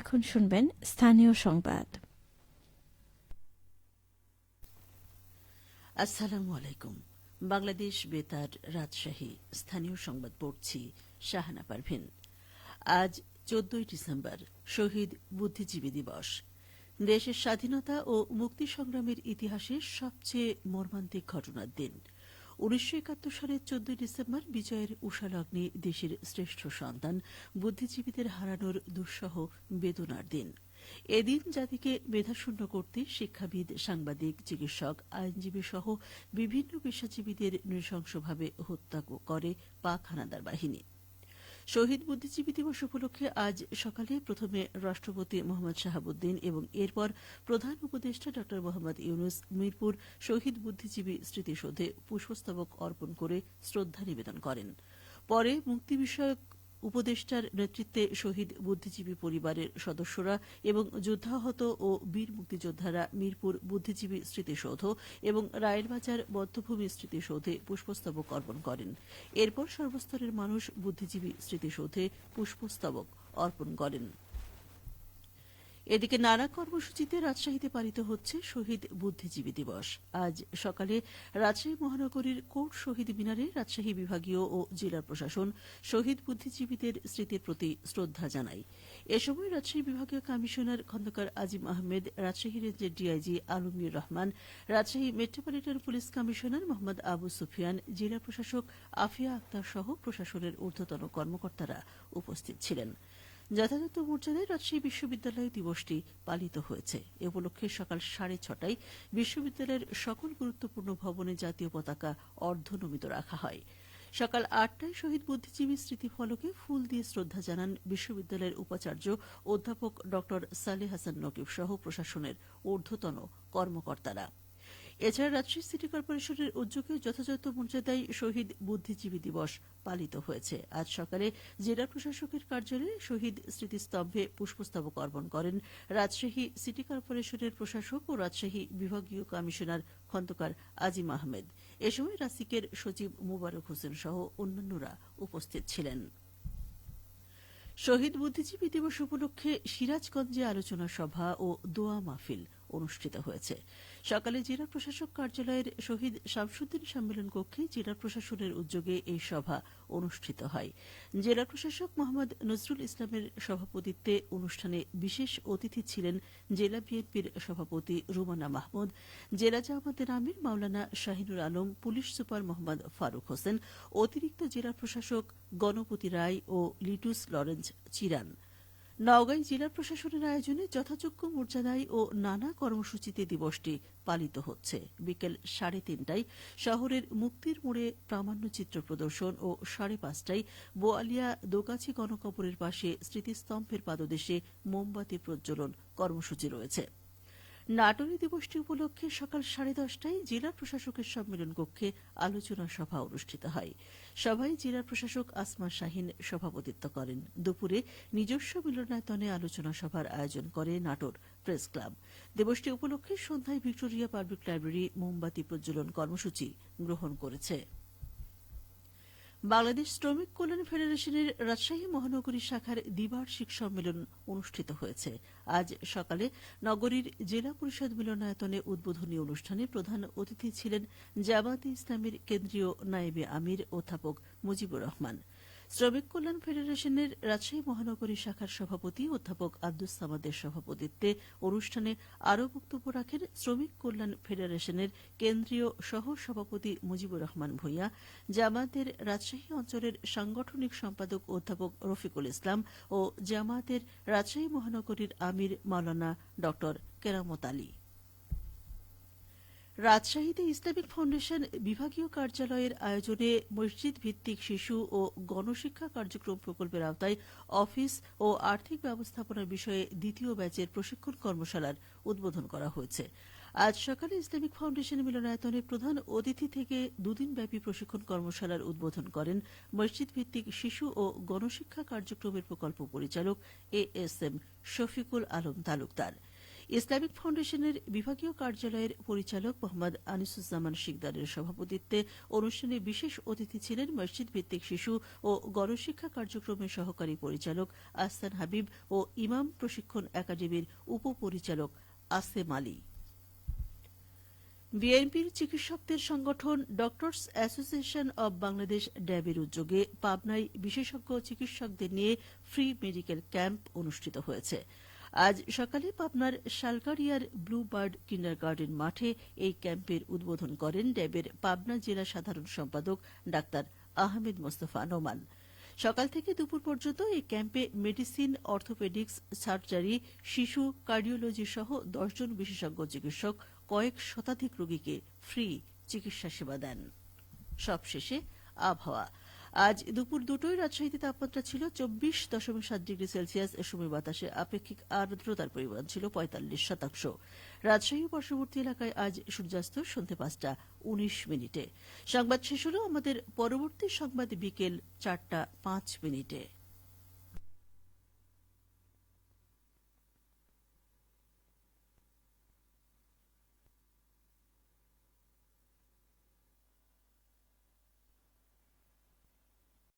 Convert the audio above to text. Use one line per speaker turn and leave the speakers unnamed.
এখন শুনবেন স্থানীয় সংবাদ।
আসসালামু আলাইকুম। বাংলাদেশ বেতার রাজশাহী, স্থানীয় সংবাদ পড়ছি শাহানা পারভিন। আজ চোদ্দই ডিসেম্বর, শহীদ বুদ্ধিজীবী দিবস। দেশের স্বাধীনতা ও মুক্তি সংগ্রামের ইতিহাসে সবচেয়ে মর্মান্তিক ঘটনার দিন। উনিশশো একাত্তর সালের চোদ্দই ডিসেম্বর বিজয়ের উষালগ্নে দেশের শ্রেষ্ঠ সন্তান, বুদ্ধিজীবীদের হারানোর দুঃসহ বেদনার দিন। এদিন জাতিকে মেধাশূন্য করতে শিক্ষাবিদ, সাংবাদিক, চিকিৎসক আইনজীবী সহ বিভিন্ন পেশাজীবীদের নৃশংসভাবে হত্যা করে পাক হানাদার বাহিনী। শহীদ বুদ্ধিজীবী দিবস উপলক্ষে আজ সকালে প্রথমে রাষ্ট্রপতি মোহাম্মদ শাহাবুদ্দিন এবং এরপর প্রধান উপদেষ্টা ড মোহাম্মদ ইউনুস মিরপুর শহীদ বুদ্ধিজীবী স্মৃতিসৌধে পুষ্পস্তবক অর্পণ করে শ্রদ্ধা নিবেদন করেন। পরে মুক্তি বিষয়ক উপদেষ্টার নেতৃত্বে শহীদ বুদ্ধিজীবী পরিবারের সদস্যরা এবং যুদ্ধাহত ও বীর মুক্তিযোদ্ধারা মিরপুর বুদ্ধিজীবী স্মৃতিসৌধ এবং রায়েরবাজার বদ্ধভূমি স্মৃতিসৌধে পুষ্পস্তবক অর্পণ করেন। এরপর সর্বস্তরের মানুষ বুদ্ধিজীবী স্মৃতিসৌধে পুষ্পস্তবক অর্পণ করেন। এদিকে নানা কর্মসূচিতে রাজশাহীতে পালিত হচ্ছে শহীদ বুদ্ধিজীবী দিবস। আজ সকালে রাজশাহী মহানগরীর কোর্ট শহীদ মিনারে রাজশাহী বিভাগীয় ও জেলা প্রশাসন শহীদ বুদ্ধিজীবীদের স্মৃতির প্রতি শ্রদ্ধা জানায়। এ সময় রাজশাহী বিভাগীয় কমিশনার খন্দকার আজিম আহমেদ, রাজশাহী রেঞ্জের DIG Almiur Rahman, Rajshahi metropolitan police commissioner Mohammad Abu Sufian, জেলা প্রশাসক আফিয়া আক্তার সহ প্রশাসনের ঊর্ধ্বতন কর্মকর্তারা উপস্থিত ছিলেন। যথাযথ মর্যাদায় রাজশাহী বিশ্ববিদ্যালয়ে দিবসটি পালিত হয়েছে। এ উপলক্ষে সকাল সাড়ে ছটায় বিশ্ববিদ্যালয়ের সকল গুরুত্বপূর্ণ ভবনে জাতীয় পতাকা অর্ধনমিত রাখা হয়। সকাল আটটায় শহীদ বুদ্ধিজীবী স্মৃতিফলকে ফুল দিয়ে শ্রদ্ধা জানান বিশ্ববিদ্যালয়ের উপাচার্য অধ্যাপক ড সালে হাসান নকিব সহ প্রশাসনের ঊর্ধ্বতন কর্মকর্তারা। এছাড়া রাজশাহী সিটি কর্পোরেশনের উদ্যোগে যথাযথ মর্যাদায় শহীদ বুদ্ধিজীবী দিবস পালিত হয়েছে। আজ সকালে জেলা প্রশাসকের কার্যালয়ে শহীদ স্মৃতিস্তম্ভে পুষ্পস্তবক অর্পণ করেন রাজশাহী সিটি কর্পোরেশনের প্রশাসক ও রাজশাহী বিভাগীয় কমিশনার খন্দকার আজিম আহমেদ। এ সময় রাসিকের সচিব মুবারক হোসেন সহ অন্যান্যরা উপস্থিত ছিলেন। শহীদ বুদ্ধিজীবী দিবস উপলক্ষে সিরাজগঞ্জে আলোচনা সভা ও দোয়া মাহফিল অনুষ্ঠিত হয়েছে। সকালে জেলা প্রশাসক কার্যালয়ের শহীদ শামসুদ্দিন সম্মেলন কক্ষে জেলা প্রশাসনের উদ্যোগে এই সভা অনুষ্ঠিত হয়। জেলা প্রশাসক মোহাম্মদ নজরুল ইসলামের সভাপতিত্বে অনুষ্ঠানে বিশেষ অতিথি ছিলেন জেলা বিএনপির সভাপতি রুমানা মাহমুদ, জেলা জামাতের আমির মাওলানা শাহিনুর আলম, পুলিশ সুপার মোহাম্মদ ফারুক হোসেন, অতিরিক্ত জেলা প্রশাসক গণপতি রায় ও লিটুস লরেন্স চিরান। নওগাঁয় জেলা প্রশাসনের আয়োজনে যথাযোগ্য মর্যাদায় ও নানা কর্মসূচিতে দিবসটি পালিত হচ্ছে। বিকেল সাড়ে তিনটায় শহরের মুক্তির মোড়ে প্রামাণ্যচিত্র প্রদর্শন ও সাড়ে পাঁচটায় বোয়ালিয়া দোকাছি গণকবরের পাশে স্মৃতিস্তম্ভের পাদদেশে মোমবাতি প্রজ্বলন কর্মসূচি রয়েছে। নাটোরে দিবসটি উপলক্ষে সকাল সাড়ে দশটায় জেলা প্রশাসকের সম্মেলন কক্ষে আলোচনা সভা অনুষ্ঠিত হয়। সভায় জেলা প্রশাসক আসমা শাহিন সভাপতিত্ব করেন। দুপুরে নিজস্ব মিলনায়তনে আলোচনা সভার আয়োজন করে নাটোর প্রেস ক্লাব। দিবসটি উপলক্ষে সন্ধ্যায় ভিক্টোরিয়া পাবলিক লাইব্রেরি মোমবাতি প্রজ্বলন কর্মসূচি গ্রহণ করেছে। বাংলাদেশ শ্রমিক কল্যাণ ফেডারেশনের রাজশাহী মহানগরী শাখার দ্বিবার্ষিক সম্মেলন অনুষ্ঠিত হয়েছে। আজ সকালে নগরীর জেলা পরিষদ মিলনায়তনে উদ্বোধনী অনুষ্ঠানে প্রধান অতিথি ছিলেন জামাতে ইসলামের কেন্দ্রীয় নায়েবে আমির অধ্যাপক মুজিবুর রহমান। শ্রমিক কল্যাণ ফেডারেশনের রাজশাহী মহানগরী শাখার সভাপতি অধ্যাপক আব্দুস সামাদের সভাপতিত্বে অনুষ্ঠানে আরও বক্তব্য রাখেন শ্রমিক কল্যাণ ফেডারেশনের কেন্দ্রীয় সহ সভাপতি মুজিবুর রহমান ভূঁইয়া জামাতের রাজশাহী অঞ্চলের সাংগঠনিক সম্পাদক অধ্যাপক রফিকুল ইসলাম ও জামায়াতের রাজশাহী মহানগরীর আমির মাওলানা ড কেরামত আলী। রাজশাহীতে ইসলামিক ফাউন্ডেশন বিভাগীয় কার্যালয়ের আয়োজনে মসজিদ ভিত্তিক শিশু ও গণশিক্ষা কার্যক্রম প্রকল্পের আওতায় অফিস ও আর্থিক ব্যবস্থাপনার বিষয়ে দ্বিতীয় ব্যাচের প্রশিক্ষণ কর্মশালার উদ্বোধন করা হয়েছে। আজ সকালে ইসলামিক ফাউন্ডেশন মিলনায়তনে প্রধান অতিথি থেকে দুদিনব্যাপী প্রশিক্ষণ কর্মশালার উদ্বোধন করেন মসজিদ ভিত্তিক শিশু ও গণশিক্ষা কার্যক্রমের প্রকল্প পরিচালক A S M Shafiqul Alam Talukder. Islamic ফাউন্ডেশনের বিভাগীয় কার্যালয়ের পরিচালক মোহাম্মদ আনিসুজ্জামান শিকদারের সভাপতিত্বে অনুষ্ঠানে বিশেষ অতিথি ছিলেন মসজিদ ভিত্তিক শিশু ও গণশিক্ষা কার্যক্রমের সহকারী পরিচালক আহসান হাবিব ও ইমাম প্রশিক্ষণ একাডেমির উপপরিচালক আসেম আলী। বিএনপির চিকিৎসকদের সংগঠন ডক্টরস অ্যাসোসিয়েশন অব বাংলাদেশ ড্যাবের উদ্যোগে পাবনায় বিশেষজ্ঞ চিকিৎসকদের নিয়ে ফ্রি মেডিকেল ক্যাম্প অনুষ্ঠিত হয়েছে। আজ সকালে পাবনার শালকারিয়ার ব্লু বার্ড কিন্ডার গার্ডেন মাঠে এই ক্যাম্পের উদ্বোধন করেন ড্যাবের পাবনা জেলা সাধারণ সম্পাদক ডাক্তার আহমেদ মোস্তফা নোমান। সকাল থেকে দুপুর পর্যন্ত এই ক্যাম্পে মেডিসিন, অর্থোপেডিক্স, সার্জারি, শিশু, কার্ডিওলজি সহ দশজন বিশেষজ্ঞ চিকিৎসক কয়েক শতাধিক রোগীকে ফ্রি চিকিৎসা সেবা দেন। সবশেষে আবহাওয়া। আজ দুপুর দুটোই রাজশাহীতে তাপমাত্রা ছিল চব্বিশ দশমিক সাত ডিগ্রি সেলসিয়াস। এ সময় বাতাসে আপেক্ষিক আর্দ্রতার পরিমাণ ছিল পঁয়তাল্লিশ শতাংশ। রাজশাহী পার্শ্ববর্তী এলাকায় আজ সূর্যাস্ত সন্ধ্যে পাঁচটা উনিশ মিনিটে। সংবাদ শেষ হল আমাদের পরবর্তী সংবাদ বিকেল চারটা পাঁচ মিনিটে।